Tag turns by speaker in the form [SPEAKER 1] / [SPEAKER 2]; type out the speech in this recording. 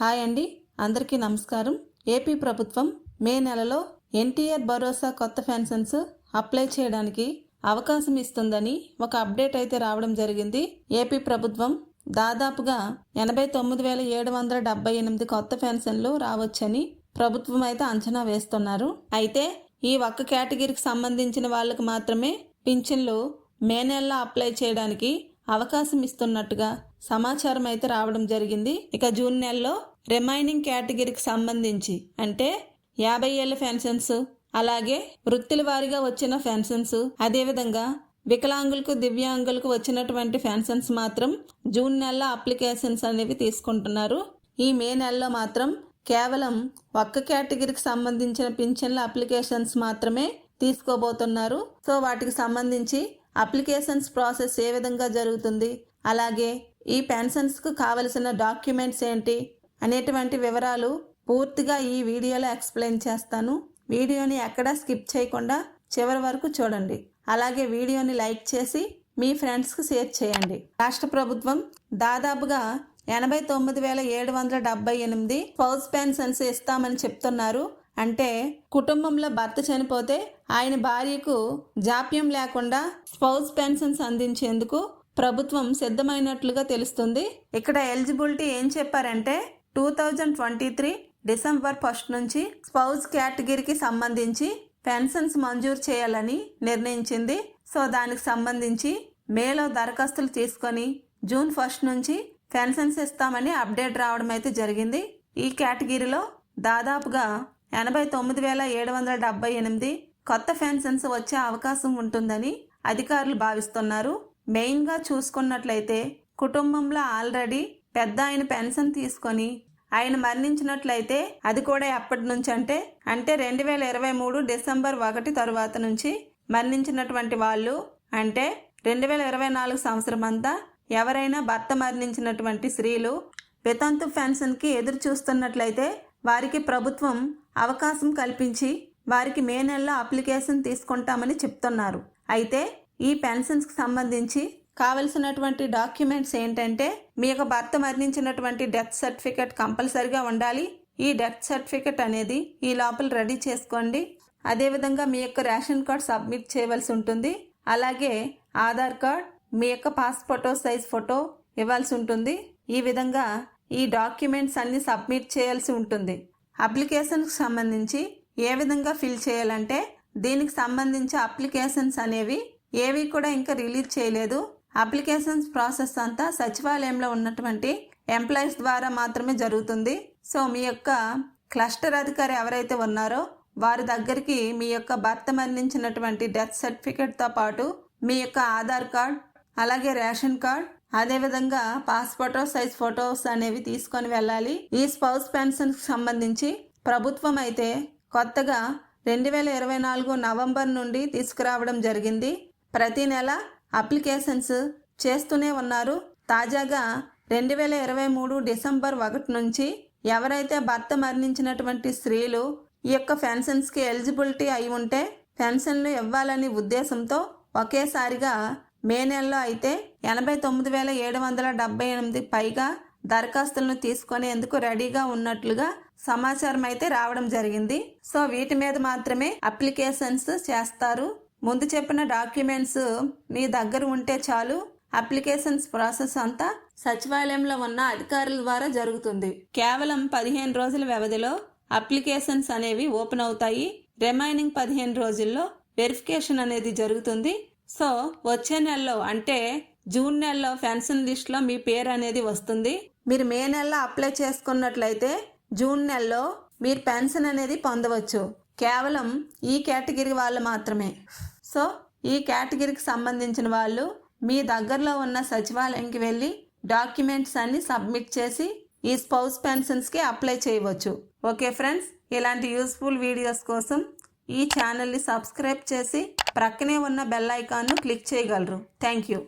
[SPEAKER 1] Hi అండి. అందరికీ నమస్కారం. ఏపీ ప్రభుత్వం మే నెలలో ఎన్టీఆర్ భరోసా కొత్త పెన్షన్స్ అప్లై చేయడానికి అవకాశం ఇస్తుందని ఒక అప్డేట్ అయితే రావడం జరిగింది. ఏపీ ప్రభుత్వం దాదాపుగా ఎనభై తొమ్మిది వేల ఏడు వందల డెబ్బై ఎనిమిది కొత్త పెన్షన్లు రావచ్చని ప్రభుత్వం అయితే అంచనా వేస్తున్నారు. అయితే ఈ ఒక్క కేటగిరీకి సంబంధించిన వాళ్ళకి మాత్రమే పింఛన్లు మే నెలలో అప్లై చేయడానికి అవకాశం ఇస్తున్నట్టుగా సమాచారం అయితే రావడం జరిగింది. ఇక జూన్ నెలలో రిమైనింగ్ కేటగిరీకి సంబంధించి అంటే యాభై ఏళ్ళ పెన్షన్స్ అలాగే వృత్తుల వారీగా వచ్చిన పెన్షన్స్ అదేవిధంగా వికలాంగులకు దివ్యాంగులకు వచ్చినటువంటి పెన్షన్స్ మాత్రం జూన్ నెలలో అప్లికేషన్స్ అనేవి తీసుకుంటున్నారు. ఈ మే నెలలో మాత్రం కేవలం ఒక్క కేటగిరీకి సంబంధించిన పింఛన్ల అప్లికేషన్స్ మాత్రమే తీసుకోబోతున్నారు. సో వాటికి సంబంధించి అప్లికేషన్స్ ప్రాసెస్ ఏ విధంగా జరుగుతుంది అలాగే ఈ పెన్షన్స్కు కావలసిన డాక్యుమెంట్స్ ఏంటి అనేటువంటి వివరాలు పూర్తిగా ఈ వీడియోలో ఎక్స్ప్లెయిన్ చేస్తాను. వీడియోని ఎక్కడా స్కిప్ చేయకుండా చివరి వరకు చూడండి. అలాగే వీడియోని లైక్ చేసి మీ ఫ్రెండ్స్కి షేర్ చేయండి. రాష్ట్ర ప్రభుత్వం దాదాపుగా ఎనభై తొమ్మిది వేల ఏడు వందల డెబ్బై ఎనిమిది స్పౌస్ పెన్షన్స్ ఇస్తామని చెప్తున్నారు. అంటే కుటుంబంలో భర్త చనిపోతే ఆయన భార్యకు జాప్యం లేకుండా స్పౌస్ పెన్షన్స్ అందించేందుకు ప్రభుత్వం సిద్ధమైనట్లుగా తెలుస్తుంది. ఇక్కడ ఎలిజిబిలిటీ ఏం చెప్పారంటే two thousand twenty three December first నుంచి స్పౌజ్ కేటగిరీకి సంబంధించి పెన్షన్స్ మంజూరు చేయాలని నిర్ణయించింది. సో దానికి సంబంధించి మేలో దరఖాస్తులు తీసుకొని జూన్ ఫస్ట్ నుంచి పెన్షన్స్ ఇస్తామని అప్డేట్ రావడం అయితే జరిగింది. ఈ కేటగిరీలో దాదాపుగా ఎనభై తొమ్మిది వేల ఏడు వందల డెబ్బై ఎనిమిది కొత్త పెన్షన్స్ వచ్చే అవకాశం ఉంటుందని అధికారులు భావిస్తున్నారు. మెయిన్గా చూసుకున్నట్లయితే కుటుంబంలో ఆల్రెడీ పెద్ద ఆయన పెన్షన్ తీసుకొని ఆయన మరణించినట్లయితే అది కూడా ఎప్పటి నుంచి అంటే అంటే రెండు వేల ఇరవై మూడు డిసెంబర్ ఒకటి తరువాత నుంచి మరణించినటువంటి వాళ్ళు అంటే రెండు వేల ఇరవై నాలుగు సంవత్సరం అంతా ఎవరైనా భర్త మరణించినటువంటి స్త్రీలు వితంతు పెన్షన్కి ఎదురు చూస్తున్నట్లయితే వారికి ప్రభుత్వం అవకాశం కల్పించి వారికి మే నెలలో అప్లికేషన్ తీసుకుంటామని చెప్తున్నారు. అయితే ఈ పెన్షన్స్కి సంబంధించి కావలసినటువంటి డాక్యుమెంట్స్ ఏంటంటే మీ యొక్క భర్త మరణించినటువంటి డెత్ సర్టిఫికెట్ కంపల్సరిగా ఉండాలి. ఈ డెత్ సర్టిఫికెట్ అనేది ఈ లోపల రెడీ చేసుకోండి. అదేవిధంగా మీ యొక్క రేషన్ కార్డ్ సబ్మిట్ చేయవలసి ఉంటుంది. అలాగే ఆధార్ కార్డ్ మీ యొక్క పాస్ ఫోటో సైజ్ ఫోటో ఇవ్వాల్సి ఉంటుంది. ఈ విధంగా ఈ డాక్యుమెంట్స్ అన్ని సబ్మిట్ చేయాల్సి ఉంటుంది. అప్లికేషన్కి సంబంధించి ఏ విధంగా ఫిల్ చేయాలంటే దీనికి సంబంధించి అప్లికేషన్స్ అనేవి ఏవి కూడా ఇంకా రిలీజ్ చేయలేదు. అప్లికేషన్స్ ప్రాసెస్ అంతా సచివాలయంలో ఉన్నటువంటి ఎంప్లాయీస్ ద్వారా మాత్రమే జరుగుతుంది. సో మీ యొక్క క్లస్టర్ అధికారి ఎవరైతే ఉన్నారో వారి దగ్గరికి మీ యొక్క భర్త మరణించినటువంటి డెత్ సర్టిఫికేట్తో పాటు మీ యొక్క ఆధార్ కార్డ్ అలాగే రేషన్ కార్డ్ అదేవిధంగా పాస్పోర్టో సైజ్ ఫొటోస్ అనేవి తీసుకొని వెళ్ళాలి. ఈ స్పౌస్ పెన్షన్కి సంబంధించి ప్రభుత్వం అయితే కొత్తగా రెండు వేల ఇరవై నాలుగు నవంబర్ నుండి తీసుకురావడం జరిగింది. ప్రతి నెల అప్లికేషన్స్ చేస్తూనే ఉన్నారు. తాజాగా రెండు వేల ఇరవై మూడు డిసెంబర్ ఒకటి నుంచి ఎవరైతే భర్త మరణించినటువంటి స్త్రీలు ఈ యొక్క పెన్షన్స్కి ఎలిజిబిలిటీ అయి ఉంటే పెన్షన్లు ఇవ్వాలనే ఉద్దేశంతో ఒకేసారిగా మే నెలలో అయితే ఎనభై తొమ్మిది వేల ఏడు వందల డెబ్బై ఎనిమిది పైగా దరఖాస్తులను తీసుకునేందుకు రెడీగా ఉన్నట్లుగా సమాచారం అయితే రావడం జరిగింది. సో వీటి మీద మాత్రమే అప్లికేషన్స్ చేస్తారు. ముందు చెప్పిన డాక్యుమెంట్స్ మీ దగ్గర ఉంటే చాలు. అప్లికేషన్స్ ప్రాసెస్ అంతా సచివాలయంలో ఉన్న అధికారుల ద్వారా జరుగుతుంది. కేవలం పదిహేను రోజుల వ్యవధిలో అప్లికేషన్స్ అనేవి ఓపెన్ అవుతాయి. రిమైనింగ్ పదిహేను రోజుల్లో వెరిఫికేషన్ అనేది జరుగుతుంది. సో వచ్చే నెలలో అంటే జూన్ నెలలో పెన్షన్ లిస్ట్లో మీ పేరు అనేది వస్తుంది. మీరు మే నెలలో అప్లై చేసుకున్నట్లయితే జూన్ నెలలో మీరు పెన్షన్ అనేది పొందవచ్చు. కేవలం ఈ కేటగిరీ వాళ్ళు మాత్రమే. సో ఈ కేటగిరీకి సంబంధించిన వాళ్ళు మీ దగ్గరలో ఉన్న సచివాలయంకి వెళ్ళి డాక్యుమెంట్స్ అన్ని సబ్మిట్ చేసి ఈ స్పౌస్ పెన్షన్స్కి అప్లై చేయవచ్చు. ఓకే ఫ్రెండ్స్ ఇలాంటి యూస్ఫుల్ వీడియోస్ కోసం ఈ ఛానల్ని సబ్స్క్రైబ్ చేసి ప్రక్కనే ఉన్న బెల్ ఐకాన్ను క్లిక్ చేయగలరు. Thank you